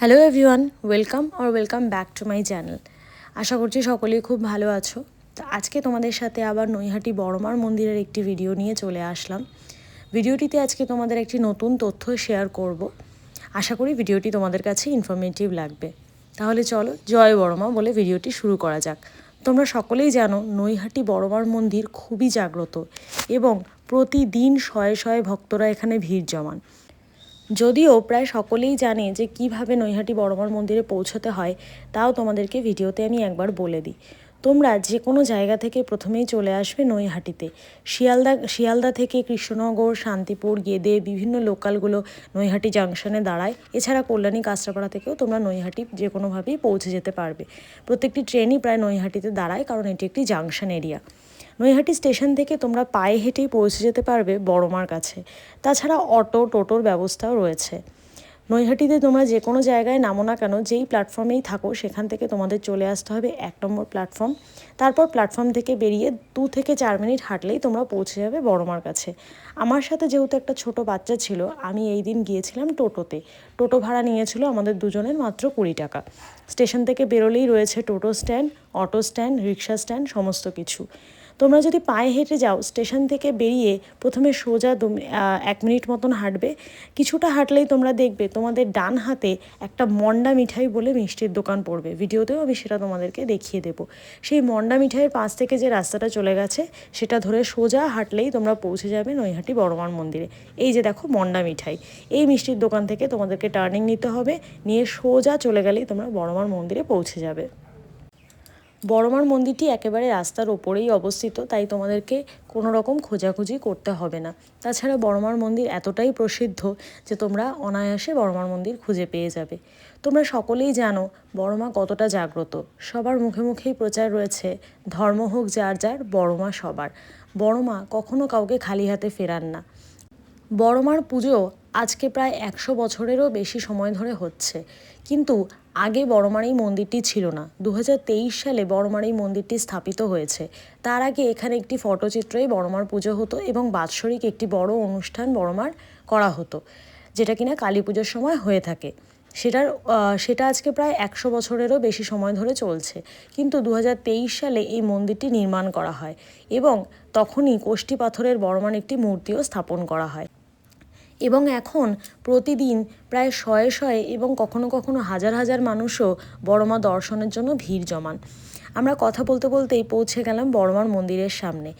Hello everyone welcome or welcome back to my channel আশা করছি সকলেই খুব ভালো আছো। তো আজকে তোমাদের সাথে আবার নৈহাটি বড়মার মন্দিরের একটি ভিডিও নিয়ে চলে আসলাম। ভিডিওটিতে আজকে তোমাদের একটি নতুন তথ্য শেয়ার করব। আশা করি ভিডিওটি তোমাদের কাছে ইনফরমেটিভ লাগবে। তাহলে চলো জয় বড়মা বলে ভিডিওটি শুরু করা যাক। তোমরা সকলেই জানো নৈহাটি বড়মার মন্দির খুবই জাগ্রত এবং প্রতিদিন শয়ে শয়ে ভক্তরা এখানে ভিড় জমান। যদিও প্রায় সকলেই জানে যে কীভাবে নৈহাটি বড়মার মন্দিরে পৌঁছতে হয়, তাও তোমাদেরকে ভিডিওতে আমি একবার বলে দিই। তোমরা যে কোনো জায়গা থেকে প্রথমেই চলে আসবে নৈহাটিতে। শিয়ালদা শিয়ালদা থেকে কৃষ্ণনগর, শান্তিপুর গেদে বিভিন্ন লোকালগুলো নৈহাটি জাংশনে দাঁড়ায়। এছাড়া কল্যাণী কাঁচরাপাড়া থেকেও তোমরা নৈহাটি যে কোনোভাবেই পৌঁছে যেতে পারবে। প্রত্যেকটি ট্রেনই প্রায় নৈহাটিতে দাঁড়ায়, কারণ এটি একটি জাংশন এরিয়া। নৈহাটি স্টেশন থেকে তোমরা পায়ে হেঁটেই পৌঁছে যেতে পারবে বড়মার কাছে। তাছাড়া অটো, টোটোর ব্যবস্থাও রয়েছে। নৈহাটিতে তোমরা যে কোনো জায়গায় নামো না কেন, যেই প্ল্যাটফর্মেই থাকো, সেখান থেকে তোমাদের চলে আসতে হবে এক নম্বর প্ল্যাটফর্ম। তারপর প্ল্যাটফর্ম থেকে বেরিয়ে দু থেকে চার মিনিট হাঁটলেই তোমরা পৌঁছে যাবে বড়মার কাছে। আমার সাথে যেহেতু একটা ছোট বাচ্চা ছিল, আমি এই দিন গিয়েছিলাম টোটোতে। টোটো ভাড়া নিয়েছিল আমাদের দুজনের মাত্র কুড়ি টাকা। স্টেশন থেকে বেরোলেই রয়েছে টোটো stand, auto stand, rickshaw stand, সমস্ত কিছু। তোমরা যদি পায়ে হেঁটে যাও, স্টেশন থেকে বেরিয়ে প্রথমে সোজা এক মিনিট মতন হাঁটবে। কিছুটা হাঁটলেই তোমরা দেখবে তোমাদের ডান হাতে একটা মন্ডা মিঠাই বলে মিষ্টির দোকান পড়বে। ভিডিওতেও আমি সেটা তোমাদেরকে দেখিয়ে দেবো। সেই মন্ডা মিঠাইয়ের পাশ থেকে যে রাস্তাটা চলে গেছে, সেটা ধরে সোজা হাঁটলেই তোমরা পৌঁছে যাবে নৈহাটি বড়মান মন্দিরে। এই যে দেখো মন্ডা মিঠাই। এই মিষ্টির দোকান থেকে তোমাদেরকে টার্নিং নিতে হবে। নিয়ে সোজা চলে গেলেই তোমরা বড়মার মন্দিরে পৌঁছে যাবে। বড়মার মন্দিরটি একেবারে রাস্তার ওপরেই অবস্থিত, তাই তোমাদেরকে কোনো রকম খোঁজাখুঁজি করতে হবে না। তাছাড়া বড়মার মন্দির এতটাই প্রসিদ্ধ যে তোমরা অনায়াসে বড়মার মন্দির খুঁজে পেয়ে যাবে। তোমরা সকলেই জানো বড়মা কতটা জাগ্রত। সবার মুখে মুখেই প্রচার রয়েছে, ধর্ম হোক যার যার, বড়মা সবার। বড়মা কখনো কাউকে খালি হাতে ফেরান না। বড়মার পুজো আজকে প্রায় একশো বছরেরও বেশি সময় ধরে হচ্ছে। কিন্তু আগে বড়মার মন্দিরটি ছিল না। দু হাজার তেইশ সালে বড়মার মন্দিরটি স্থাপিত হয়েছে। তার আগে এখানে একটি ফটোচিত্রেই বড়মার পুজো হতো এবং বাৎসরিক একটি বড় অনুষ্ঠান বড়মার করা হতো, যেটা কিনা কালী পুজোর সময় হয়ে থাকে। সেটার সেটা আজকে প্রায় একশো বছরেরও বেশি সময় ধরে চলছে। কিন্তু দু হাজার তেইশ সালে এই মন্দিরটি নির্মাণ করা হয় এবং তখনই কোষ্ঠী পাথরের বড়মান একটি মূর্তিও স্থাপন করা হয়। এবং এখন প্রতিদিন প্রায় শয়ে শয়ে এবং কখনো কখনো হাজার হাজার মানুষও বড়মা দর্শনের জন্য ভিড় জমান। আমরা কথা বলতে বলতেই পৌঁছে গেলাম বড়মার মন্দিরের সামনে।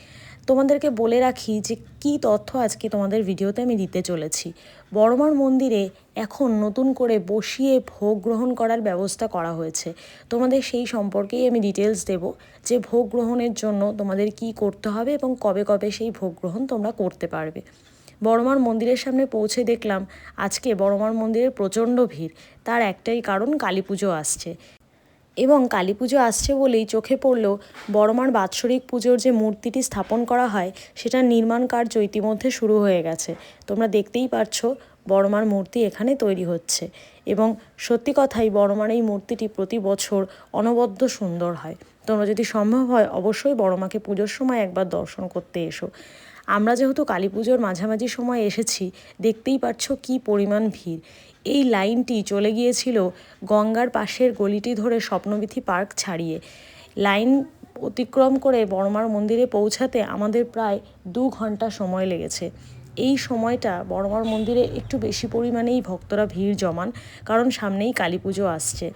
তোমাদেরকে বলে রাখি যে কি তথ্য আজকে তোমাদের ভিডিওতে আমি দিতে চলেছি। বড়মার মন্দিরে এখন নতুন করে বসিয়ে ভোগ গ্রহণ করার ব্যবস্থা করা হয়েছে। তোমাদের সেই সম্পর্কেই আমি ডিটেলস দেব যে ভোগ গ্রহণের জন্য তোমাদের কি করতে হবে এবং কবে কবে সেই ভোগ গ্রহণ তোমরা করতে পারবে। বড়মার মন্দিরের সামনে পৌঁছে দেখলাম, আজকে বড়মার মন্দিরের প্রচণ্ড ভিড়। তার একটাই কারণ কালী পুজো আসছে। এবং কালী পুজো আসছে বলেই চোখে পড়ল বড়মার বাৎসরিক পুজোর যে মূর্তিটি স্থাপন করা হয়, সেটার নির্মাণ কার্য ইতিমধ্যে শুরু হয়ে গেছে। তোমরা দেখতেই পারছ বড়মার মূর্তি এখানে তৈরি হচ্ছে। এবং সত্যি কথাই বড়মার এই মূর্তিটি প্রতি বছর অনবদ্য সুন্দর হয়। তোমরা যদি সম্ভব হয়, অবশ্যই বড়মাকে পুজোর সময় একবার দর্শন করতে এসো। আমরা যেহেতু কালী পুজোর মাঝামাঝি সময় এসেছি, দেখতেই পাচ্ছ কি পরিমাণ ভিড়। এই লাইনটি চলে গিয়েছিল গঙ্গার পাশের গলিটি ধরে স্বপ্নবিথি পার্ক ছাড়িয়ে। লাইন অতিক্রম করে বড়মার মন্দিরে পৌঁছাতে আমাদের প্রায় দু ঘণ্টা সময় লেগেছে। এই সময়টা বড়মার মন্দিরে একটু বেশি পরিমাণেই ভক্তরা ভিড় জমান, কারণ সামনেই কালী পুজো আসছে।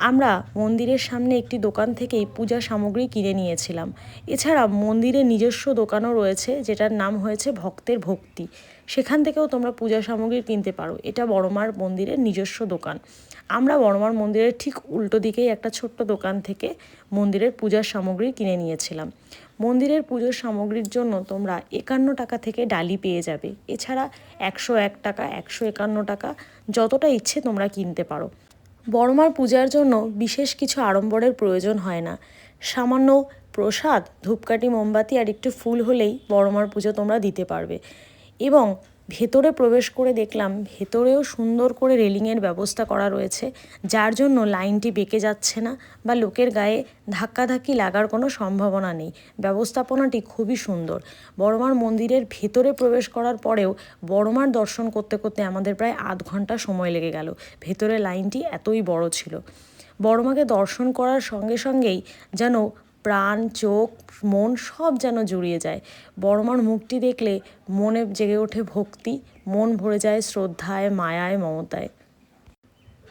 আমরা মন্দিরের সামনে একটি দোকান থেকেই পূজা সামগ্রী কিনে নিয়েছিলাম। এছাড়া মন্দিরের নিজস্ব দোকানও রয়েছে, যেটার নাম হয়েছে ভক্তের ভক্তি। সেখান থেকেও তোমরা পূজা সামগ্রী কিনতে পারো। এটা বড়মার মন্দিরের নিজস্ব দোকান। আমরা বড়মার মন্দিরের ঠিক উল্টো দিকেই একটা ছোট্ট দোকান থেকে মন্দিরের পূজার সামগ্রী কিনে নিয়েছিলাম। মন্দিরের পুজোর সামগ্রীর জন্য তোমরা একান্ন টাকা থেকে ডালি পেয়ে যাবে। এছাড়া একশো এক টাকা, একশো একান্ন টাকা, যতটা ইচ্ছে তোমরা কিনতে পারো। বড়মার পূজার জন্য বিশেষ কিছু আড়ম্বরের প্রয়োজন হয় না। সামান্য প্রসাদ, ধূপকাঠি, মোমবাতি আর একটু ফুল হলেই বড়মার পুজো তোমরা দিতে পারবে। এবং ভেতরে প্রবেশ করে দেখলাম ভেতরেও সুন্দর করে রেলিংয়ের ব্যবস্থা করা রয়েছে, যার জন্য লাইনটি বেঁকে যাচ্ছে না বা লোকের গায়ে ধাক্কাধাক্কি লাগার কোনো সম্ভাবনা নেই। ব্যবস্থাপনাটি খুবই সুন্দর। বড়মার মন্দিরের ভেতরে প্রবেশ করার পরেও বড়মার দর্শন করতে করতে আমাদের প্রায় আধ ঘণ্টা সময় লেগে গেল। ভেতরে লাইনটি এতই বড় ছিল। বড়মাকে দর্শন করার সঙ্গে সঙ্গেই যেন প্রাণ, চোখ, মন সব যেন জুড়িয়ে যায়। বড়মার মুখটি দেখলে মনে জেগে ওঠে ভক্তি, মন ভরে যায় শ্রদ্ধায়, মায়ায়, মমতায়।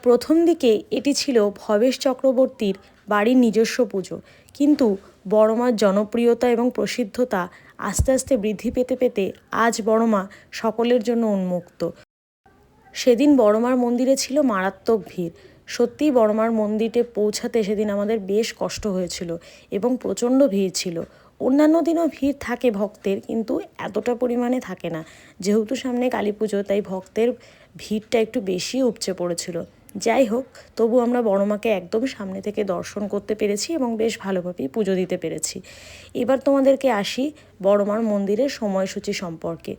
প্রথম দিকে এটি ছিল ভবেশ চক্রবর্তীর বাড়ির নিজস্ব পুজো। কিন্তু বড়মার জনপ্রিয়তা এবং প্রসিদ্ধতা আস্তে আস্তে বৃদ্ধি পেতে পেতে আজ বড়মা সকলের জন্য উন্মুক্ত। সেদিন বড়মার মন্দিরে ছিল মারাত্মক ভিড়। সত্যিই বড়মার মন্দিরে পৌঁছাতে সেদিন আমাদের বেশ কষ্ট হয়েছিল এবং প্রচণ্ড ভিড় ছিল। অন্যান্য দিনও ভিড় থাকে ভক্তের, কিন্তু এতটা পরিমাণে থাকে না। যেহেতু সামনে কালী পুজো, তাই ভক্তের ভিড়টা একটু বেশি উপচে পড়েছিল। যাই হোক, তবু আমরা বড়মাকে একদম সামনে থেকে দর্শন করতে পেরেছি এবং বেশ ভালোভাবেই পুজো দিতে পেরেছি। এবার তোমাদেরকে আসি বড়মার মন্দিরের সময়সূচি সম্পর্কে।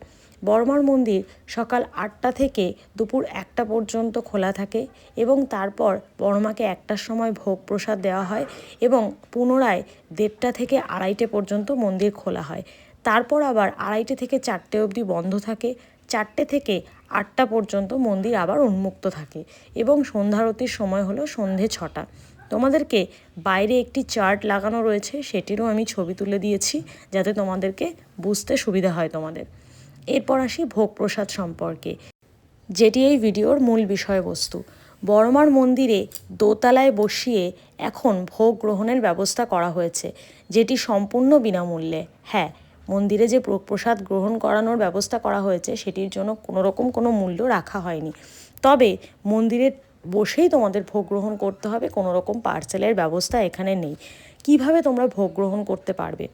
বড়মার মন্দির সকাল আটটা থেকে দুপুর একটা পর্যন্ত খোলা থাকে এবং তারপর বর্মাকে একটার সময় ভোগ প্রসাদ দেওয়া হয় এবং পুনরায় দেড়টা থেকে আড়াইটে পর্যন্ত মন্দির খোলা হয়। তারপর আবার আড়াইটে থেকে চারটে অবধি বন্ধ থাকে। চারটে থেকে আটটা পর্যন্ত মন্দির আবার উন্মুক্ত থাকে এবং সন্ধ্যারতির সময় হলো সন্ধে ছটা। তোমাদেরকে বাইরে একটি চার্ট লাগানো রয়েছে, সেটিরও আমি ছবি তুলে দিয়েছি যাতে তোমাদেরকে বুঝতে সুবিধা হয় তোমাদের। এরপর আসি ভোগ প্রসাদ সম্পর্কে। যেটি এই ভিডিওর মূল বিষয়বস্তু। বড়মার মন্দিরে দোতলায় বসিয়ে এখন ভোগ গ্রহণের ব্যবস্থা করা হয়েছে, যেটি সম্পূর্ণ বিনামূল্যে। হ্যাঁ মন্দিরে যে প্রসাদ গ্রহণ করানোর ব্যবস্থা করা হয়েছে, সেটির জন্য কোনো রকম কোনো মূল্য রাখা হয়নি। তবে মন্দিরে বসেই তোমাদের ভোগ গ্রহণ করতে হবে কোনো রকম পার্সেলের ব্যবস্থা এখানে নেই। কীভাবে তোমরা ভোগ গ্রহণ করতে পারবে?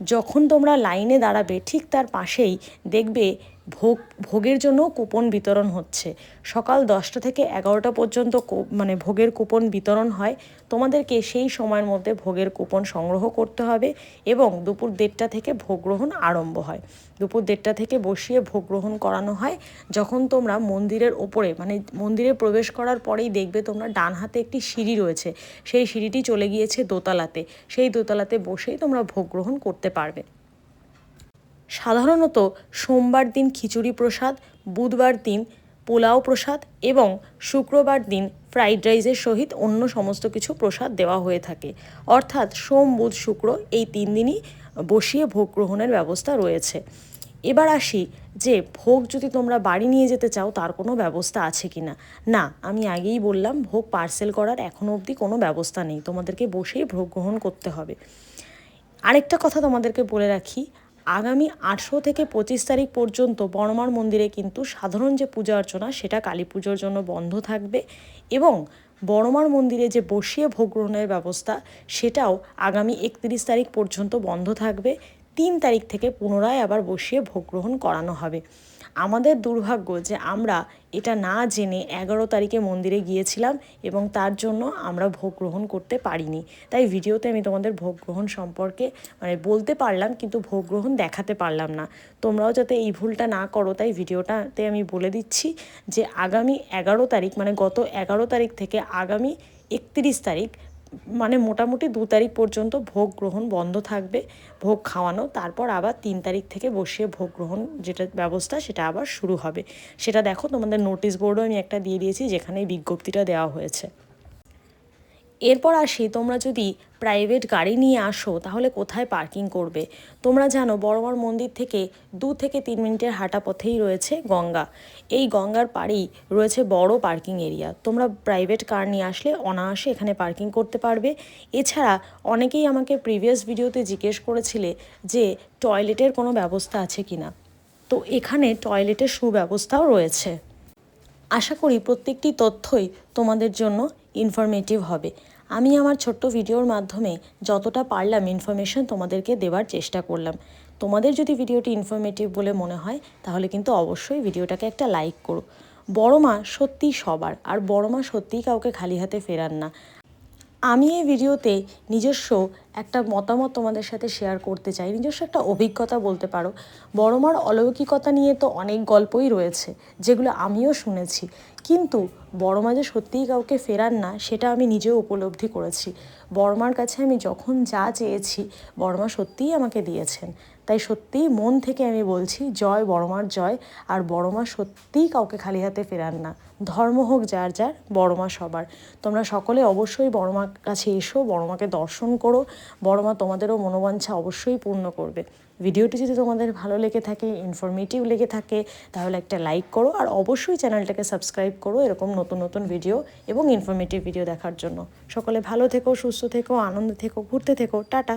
যখন তোমরা লাইনে দাঁড়াবে ঠিক তার পাশেই দেখবে ভোগ, ভোগের জন্য কুপন বিতরণ হচ্ছে। সকাল দশটা থেকে এগারোটা পর্যন্ত মানে ভোগের কুপন বিতরণ হয়। তোমাদেরকে সেই সময়ের মধ্যে ভোগের কুপন সংগ্রহ করতে হবে এবং দুপুর দেড়টা থেকে ভোগ গ্রহণ আরম্ভ হয়। দুপুর দেড়টা থেকে বসিয়ে ভোগ গ্রহণ করানো হয়। যখন তোমরা মন্দিরের ওপরে মানে মন্দিরে প্রবেশ করার পরেই দেখবে তোমরা ডান হাতে একটি সিঁড়ি রয়েছে। সেই সিঁড়িটি চলে গিয়েছে দোতলাতে। সেই দোতলাতে বসেই তোমরা ভোগ গ্রহণ করতে পারবে। সাধারণত সোমবার দিন খিচুড়ি প্রসাদ, বুধবার দিন পোলাও প্রসাদ এবং শুক্রবার দিন ফ্রাইড রাইসের সহিত অন্য সমস্ত কিছু প্রসাদ দেওয়া হয়ে থাকে। অর্থাৎ সোম, বুধ, শুক্র এই তিন দিনই বসিয়ে ভোগ গ্রহণের ব্যবস্থা রয়েছে। এবার আসি যে ভোগ যদি তোমরা বাড়ি নিয়ে যেতে চাও, তার কোনো ব্যবস্থা আছে কি না না আমি আগেই বললাম, ভোগ পার্সেল করার এখনও অবধি কোনো ব্যবস্থা নেই। তোমাদেরকে বসেই ভোগ গ্রহণ করতে হবে। আরেকটা কথা তোমাদেরকে বলে রাখি আগামী আঠেরো থেকে পঁচিশ তারিখ পর্যন্ত বড়মার মন্দিরে কিন্তু সাধারণ যে পূজা অর্চনা, সেটা কালী পুজোর জন্য বন্ধ থাকবে এবং বড়মার মন্দিরে যে বসিয়ে ভোগ গ্রহণের ব্যবস্থা, সেটাও আগামী একত্রিশ তারিখ পর্যন্ত বন্ধ থাকবে। তিন তারিখ থেকে পুনরায় আবার বসিয়ে ভোগ গ্রহণ করানো হবে। আমাদের দুর্ভাগ্য যে আমরা এটা না জেনে এগারো তারিখে মন্দিরে গিয়েছিলাম এবং তার জন্য আমরা ভোগ গ্রহণ করতে পারিনি। তাই ভিডিওতে আমি তোমাদের ভোগ গ্রহণ সম্পর্কে মানে বলতে পারলাম কিন্তু ভোগ গ্রহণ দেখাতে পারলাম না। তোমরাও যাতে এই ভুলটা না করো, তাই ভিডিওটাতে আমি বলে দিচ্ছি যে আগামী এগারো তারিখ মানে গত এগারো তারিখ থেকে আগামী একত্রিশ তারিখ মানে মোটামুটি দু তারিখ পর্যন্ত ভোগ গ্রহণ বন্ধ থাকবে, ভোগ খাওয়ানো। তারপর আবার তিন তারিখ থেকে বসিয়ে ভোগ গ্রহণ যেটা ব্যবস্থা, সেটা আবার শুরু হবে। সেটা দেখো, তোমাদের নোটিশ বোর্ডও আমি একটা দিয়ে দিয়েছি যেখানে বিজ্ঞপ্তিটা দেওয়া হয়েছে। এরপর আসি, তোমরা যদি প্রাইভেট গাড়ি নিয়ে আসো, তাহলে কোথায় পার্কিং করবে? তোমরা জানো বড়মার মন্দির থেকে দু থেকে তিন মিনিটের হাঁটা পথেই রয়েছে গঙ্গা। এই গঙ্গার পাড়েই রয়েছে বড় পার্কিং এরিয়া তোমরা প্রাইভেট কার নিয়ে আসলে অনায়াসে এখানে পার্কিং করতে পারবে। এছাড়া অনেকেই আমাকে প্রিভিয়াস ভিডিওতে জিজ্ঞেস করেছিলে যে টয়লেটের কোনো ব্যবস্থা আছে কি না তো এখানে টয়লেটের সুব্যবস্থাও রয়েছে। আশা করি প্রত্যেকটি তথ্যই তোমাদের জন্য ইনফরমেটিভ হবে। আমি আমার ছোট্ট ভিডিওর মাধ্যমে যতটা পারলাম ইনফরমেশন তোমাদেরকে দেওয়ার চেষ্টা করলাম। তোমাদের যদি ভিডিওটি ইনফরমেটিভ বলে মনে হয়, তাহলে কিন্তু অবশ্যই ভিডিওটাকে একটা লাইক করো। বড় মা সত্যি সবার, আর বড় মা সত্যিই কাউকে খালি হাতে ফেরান না। আমি এই ভিডিওতে নিজস্ব একটা মতামত তোমাদের সাথে শেয়ার করতে চাই। নিজস্ব একটা অভিজ্ঞতা বলতে পারো। বড় মার অলৌকিকতা নিয়ে তো অনেক গল্পই রয়েছে, যেগুলো আমিও শুনেছি। কিন্তু বড় মা যে সত্যিই কাউকে ফেরান না, সেটা আমি নিজেও উপলব্ধি করেছি। বড়মার কাছে আমি যখন যা চেয়েছি, বড়মা সত্যিই আমাকে দিয়েছেন। তাই সত্যিই মন থেকে আমি বলছি, জয় বড়মার জয়, আর বড়মা সত্যিই কাউকে খালি হাতে ফেরান না। ধর্ম হোক যার যার, বড়মা সবার। তোমরা সকলে অবশ্যই বড়মার কাছে এসো, বড়মাকে দর্শন করো বড়মা তোমাদেরও মনোবাঞ্ছা অবশ্যই পূর্ণ করবে। ভিডিওটি যদি তোমাদের ভালো লেগে থাকে ইনফরমেটিভ লেগে থাকে, তাহলে একটা লাইক করো আর অবশ্যই চ্যানেলটাকে সাবস্ক্রাইব করো এরকম নতুন নতুন ভিডিও এবং ইনফরমেটিভ ভিডিও দেখার জন্য। সকলে ভালো থেকো, সুস্থ থেকো, আনন্দ থেকো, ঘুরতে থেকো, টাটা।